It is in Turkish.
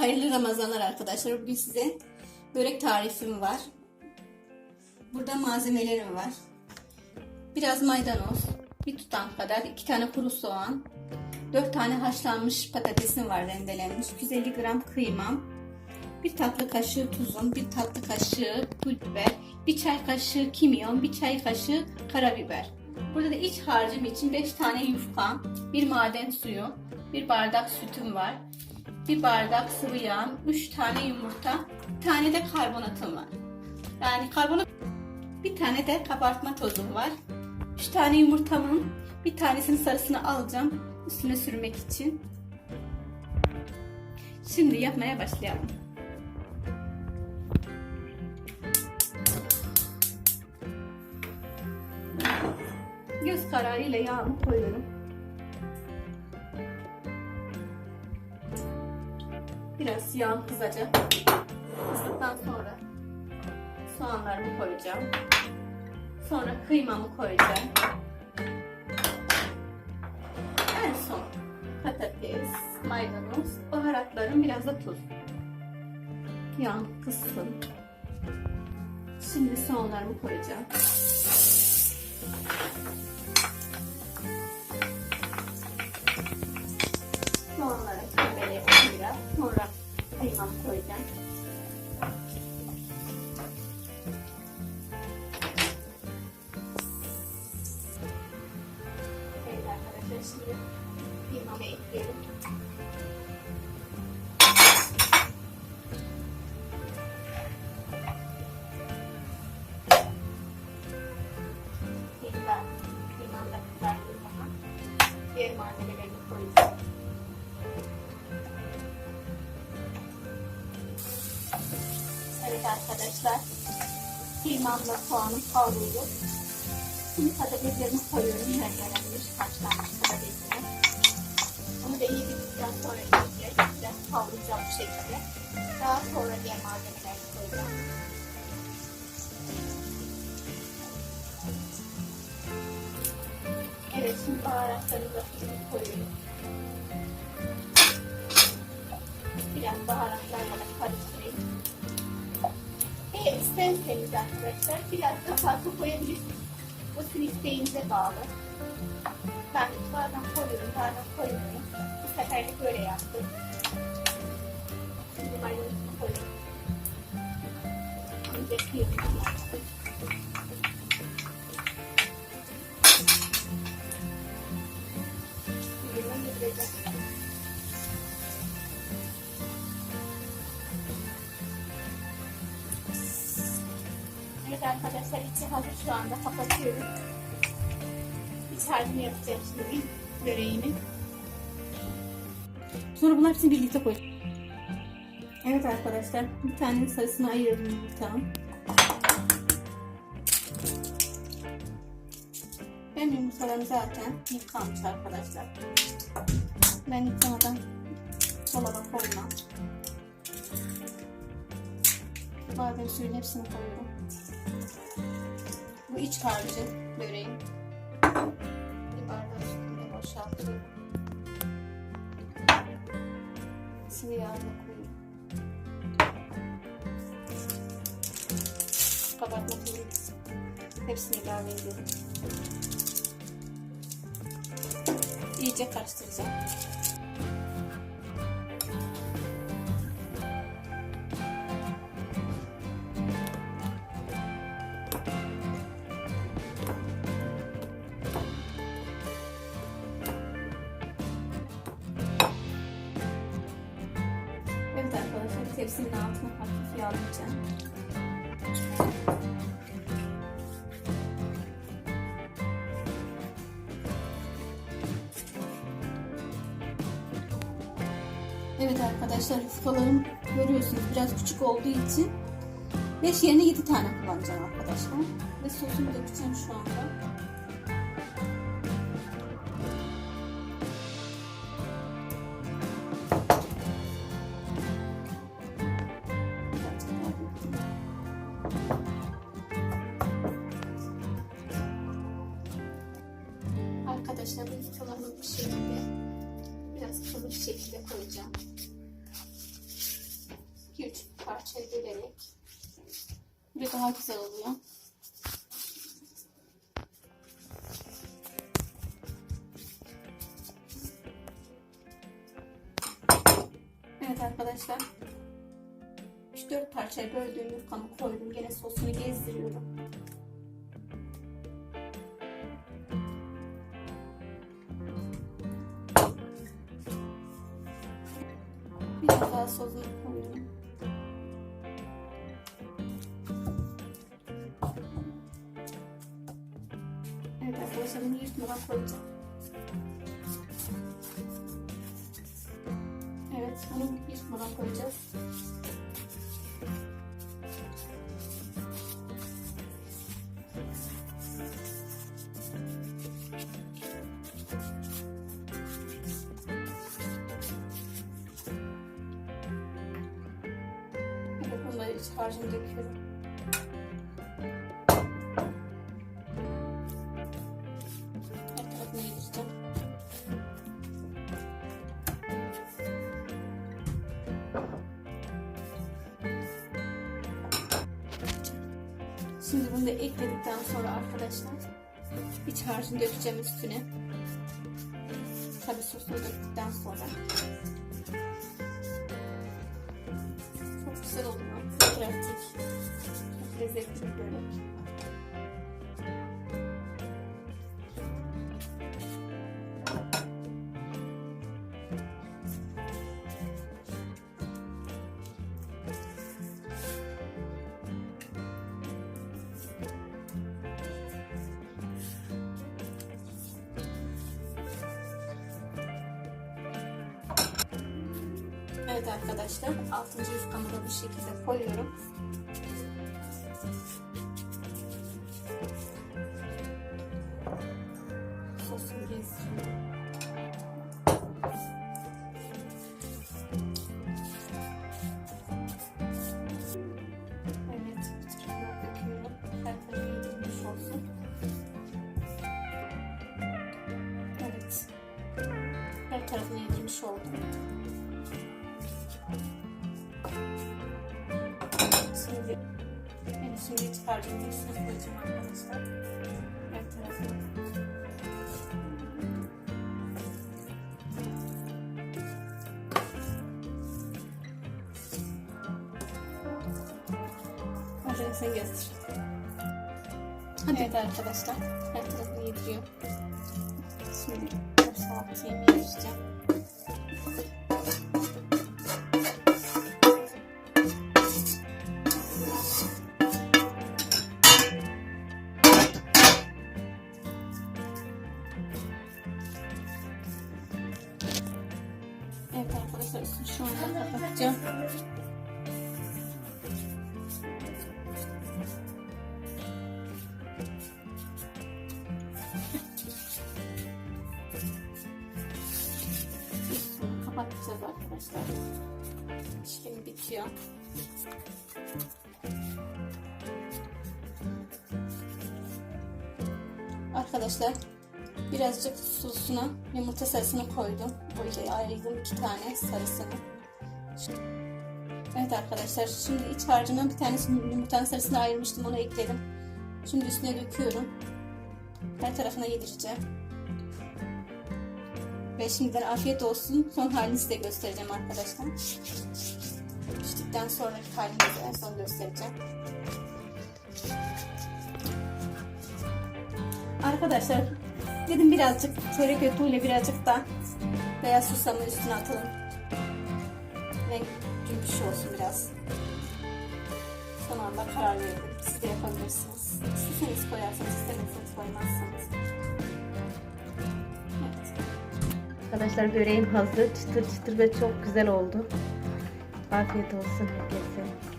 Hayırlı Ramazanlar arkadaşlar. Bugün size börek tarifim var. Burada malzemelerim var. Biraz maydanoz, bir tutam kadar, iki tane kuru soğan, dört tane haşlanmış patatesim var rendelenmiş, 250 gram kıymam, bir tatlı kaşığı tuzum, bir tatlı kaşığı pul biber, bir çay kaşığı kimyon, bir çay kaşığı karabiber. Burada da iç harcım için 5 tane yufkam, bir maden suyu, bir bardak sütüm var, bir bardak sıvı yağ, 3 tane yumurta, bir tane de karbonatım var. Yani karbonat bir tane de kabartma tozum var. 3 tane yumurtamın bir tanesinin sarısını alacağım üstüne sürmek için. Şimdi yapmaya başlayalım. Göz kararıyla yağımı koyuyorum. Biraz yağım kızacak. Kızdıktan sonra soğanlarımı koyacağım. Sonra kıymamı koyacağım. En son patates, maydanoz, baharatlarım biraz da tuz. Yağım kızsın. Şimdi soğanlarımı koyacağım. Kıymamı koyacağım. Kıymamla soğanım kavruldu. Şimdi patateslerimi koyuyorum. Rendelenmiş haşlanmış patatesimi. Onu da iyi bitirdikten sonra iyice biraz kavrulacağım bu şekilde. Daha sonra diğer malzemeleri koyacağım. Evet şimdi baharatlarımı da koyuyorum. Biraz baharatlarla da karıştırayım. Isterseniz arkadaşlar biraz da farklı koyabilirsiniz. Bu isteğinize bağlı. Ben bazen koyuyorum, bazen koymuyorum. Bu seferlik böyle yaptım. Şimdi maydanozunu koyuyorum. Önce kıyımını arkadaşlar içi hazır şu anda kapatıyorum. İç yapacağım şimdi böreğimi. Sonra bunlar hepsini birlikte koy. Evet arkadaşlar bir tane sarısını ayırdım yumurtam. Benim yumurtalarım zaten yıkanmış arkadaşlar. Ben yıkamadan dolaba koymam. Badem suyun hepsini koyuyorum. Bu iç harcı böreğin. Bir bardak sütünü boşaltıyorum. Sıvı yağını koyuyorum. Kabartma tozu hepsini ilave ediyorum. İyice karıştıracağım. Tepsinin altına hafif yağlayacağım. Evet arkadaşlar yufkalarım görüyorsunuz biraz küçük olduğu için 5 yerine 7 tane kullanacağım arkadaşlar. Ve sosumu dökeceğim şu anda. arkadaşlar bunu kalabalık bir şekilde biraz kalın bir şekilde koyacağım. 2-3 parçaya bölerek ve daha güzel oluyor. Evet arkadaşlar 3-4 parçaya böldüğüm yufkamı koydum. Gene sosunu gezdiriyorum. Biraz sosunu koyuyorum. Evet arkadaşlar bunu yırtmadan koyacağım. Evet bunu yırtmadan koyacağız. İç harcını döküyorum. Şimdi bunu da ekledikten sonra arkadaşlar iç harcını dökeceğim üstüne. Tabi sosunu döktükten sonra. Lezzetli bir börek. Evet arkadaşlar, 6. yufkamı da bu şekilde koyuyorum. Tarafını yedirmiş oldum. Şimdi, evet, şimdi çıkaracağım. Üstüne koyacağım arkadaşlar. Her tarafına. Hadi sen gezdir. Evet arkadaşlar. Her tarafını yediriyor. Şimdi boşaltayım yedireceğim. Evet arkadaşlar. İşlem bitiyor. Arkadaşlar birazcık sosuna yumurta sarısını koydum. Böyle ayırdım iki tane sarısını. Evet arkadaşlar şimdi iç harcından bir tanesini yumurtanın sarısını ayırmıştım onu ekledim. Şimdi üstüne döküyorum. Her tarafına yedireceğim. Ve şimdiden afiyet olsun. Son halini size göstereceğim arkadaşlar. Piştikten sonraki halini en son göstereceğim. Arkadaşlar dedim birazcık çörek otuyla birazcık da beyaz susamın üstüne atalım. Renk cümbüş olsun biraz. Son anda karar verdim. Siz de yapabilirsiniz. İsteseniz koyarsanız, istemezseniz koymazsınız. Arkadaşlar böreğim hazır. Çıtır çıtır ve çok güzel oldu. Afiyet olsun herkese.